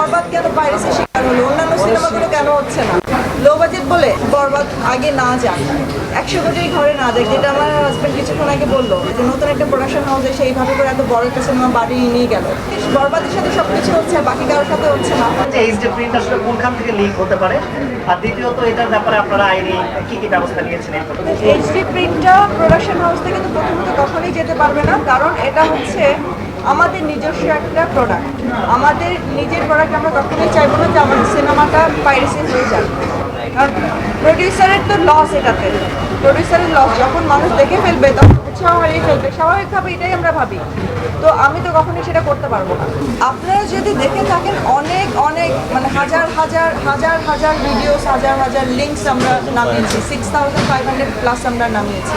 বরবাদ কেন পাইরেসি শিকার হলো? অন্যান্য সিনেমাগুলো কেন হচ্ছে না? লো বাজেট বলে বরবাদ আগে না যাক। একশো কোটির ঘরে না যাক যেটা আমার হাজব্যান্ড কিছুক্ষণ আগে বলল যে নতুন একটা প্রোডাকশন হাউসে সেইভাবে করে এত বড় একটা সিনেমা বাড়ি নিয়ে গেল। বরবাদের সাথে সব কিছু হচ্ছে বাকি কারোর সাথে হচ্ছে না। যে এইচডি প্রিন্ট আসলে কোনখান থেকে লিক হতে পারে? আর দ্বিতীয়ত এটার ব্যাপারে আপনারা আইনি কি কি ব্যবস্থা নিয়েছেন এই? এইচডি প্রিন্টটা প্রোডাকশন হাউস থেকে তো প্রথমত কখনোই যেতে পারবে না কারণ এটা হচ্ছে আমাদের নিজস্ব একটা প্রোডাক্ট আমাদের নিজের প্রোডাক্ট আমরা কখনোই চাইব না যে আমাদের সিনেমাটা পাইরেসি হয়ে যাবে কারণ প্রডিউসারের তো লস এটাতে। প্রডিউসারের লস যখন মানুষ দেখে ফেলবে, তখন উৎসাহ হারিয়ে ফেলবে। স্বাভাবিকভাবে এটাই আমরা ভাবি। তো আমি তো কখনোই সেটা করতে পারব না। আপনারা যদি দেখে থাকেন, অনেক অনেক মানে হাজার হাজার হাজার হাজার ভিডিওস হাজার হাজার লিঙ্কস আমরা নামিয়েছি। Six thousand five hundred plus আমরা নামিয়েছি।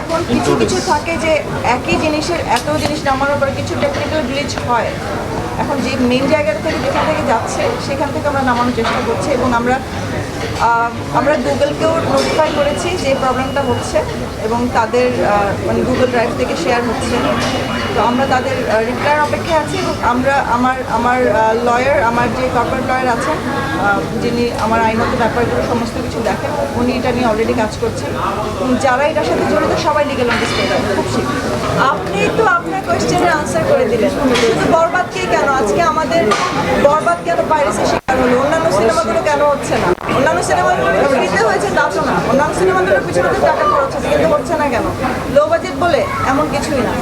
এখন কিছু কিছু থাকে যে একই জিনিসের এত জিনিস নামানোর পর কিছু টেকনিক্যাল গ্লিচ হয়। এখন যে মেন জায়গাটা থেকে যেখান থেকে যাচ্ছে, সেখান থেকে আমরা নামানোর চেষ্টা করছি এবং আমরা আমরা গুগলকেও নোটিফাই করেছি যে প্রবলেমটা হচ্ছে এবং তাদের মানে গুগল ড্রাইভ থেকে শেয়ার হচ্ছে। তো আমরা তাদের রিপ্লাইয়ের অপেক্ষায় আছি এবং আমরা আমার আমার লয়ার আমার যে কর্পোরেট লয়ার আহ, যিনি আমার আইনত ব্যাপারগুলো সমস্ত কিছু দেখেন উনি এটা নিয়ে অলরেডি কাজ করছেন। যারা এটার সাথে জড়িত সবাই লিগেল যাবে খুব শীঘ্র আপনি তো আপনার কোয়েশ্চেনের আনসার করে দিলেন। শুধু বরবাদকেই কেন? আজকে আমাদের বরবাদ কেন পাইরেসি শিকার হলো? অন্যান্য সিনেমাগুলো কেন হচ্ছে না? অন্যান্য সিনেমাগুলো ফ্রিতে হয়েছে, তা তো না। অন্যান্য সিনেমাগুলোর পিছনে তো টাকা খরচ হচ্ছে কিন্তু হচ্ছে না কেন? লো বাজেট বলে এমন কিছুই না।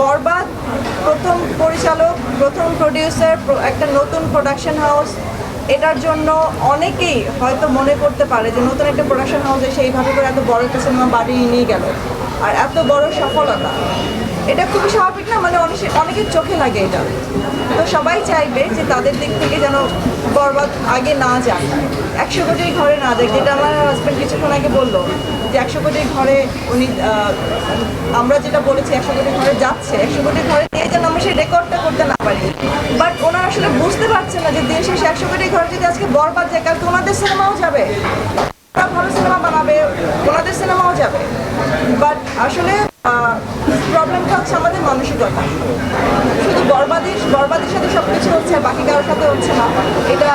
বরবাদ, প্রথম পরিচালক, প্রথম প্রডিউসার একটা নতুন প্রোডাকশন হাউস এটার জন্য অনেকেই হয়তো মনে করতে পারে যে নতুন একটা প্রোডাকশন হাউসে সেইভাবে করে এত বড় একটা সিনেমা বাড়িয়ে নিয়ে গেল। আর এত বড় সফলতা। এটা খুবই স্বাভাবিক না? মানে অনেক অনেকের চোখে লাগে এটা। তো সবাই চাইবে যে তাদের দিক থেকে যেন বরবাদ আগে না যাক একশো কোটির ঘরে না যাক যেটা আমার হাজব্যান্ড কিছুক্ষণ আগে বলল যে একশো কোটির ঘরে উনি আমরা যেটা বলেছি, একশো কোটির ঘরে যাচ্ছে, একশো কোটির ঘরে নিয়ে যেন আমরা সেই রেকর্ডটা করতে না পারি। বাট ওনারা আসলে বুঝতে পারছে না যে দিন শেষে একশো কোটির ঘরে যদি আজকে বরবাদ যায়, কালকে ওনাদের সিনেমাও যাবে। ওরা ভালো সিনেমা বানাবে, ওনাদের সিনেমাও যাবে। বাট আসলে হচ্ছে আমাদের মানসিকতা। শুধু বরবাদের বরবাদের সাথে সব কিছু হচ্ছে বাকি কারোর সাথে হচ্ছে না। এটা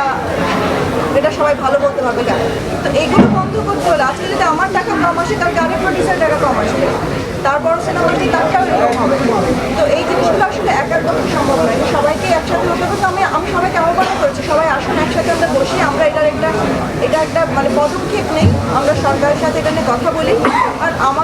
এটা সবাই ভালো বলতে পারবে কেন? তো এগুলো বন্ধ করতে হলে, আজকে যদি আমার টাকা কম আসে কালকে আরেক প্রডিউসার টাকা কম আসবে তারপর সিনেমা যদি তারটাও এরকম হবে। তো এই জিনিসগুলো আসলে একার পক্ষে সম্ভব নয়। সবাইকে একসাথে হতে হবে তো আমি আমি সবাইকে আহ্বান করেছি? সবাই আসুন, একসাথে আমরা বসি। আমরা এটার একটা, এটা একটা মানে পদক্ষেপ নেই। আমরা সরকারের সাথে এটা নিয়ে কথা বলি। আর আমাদের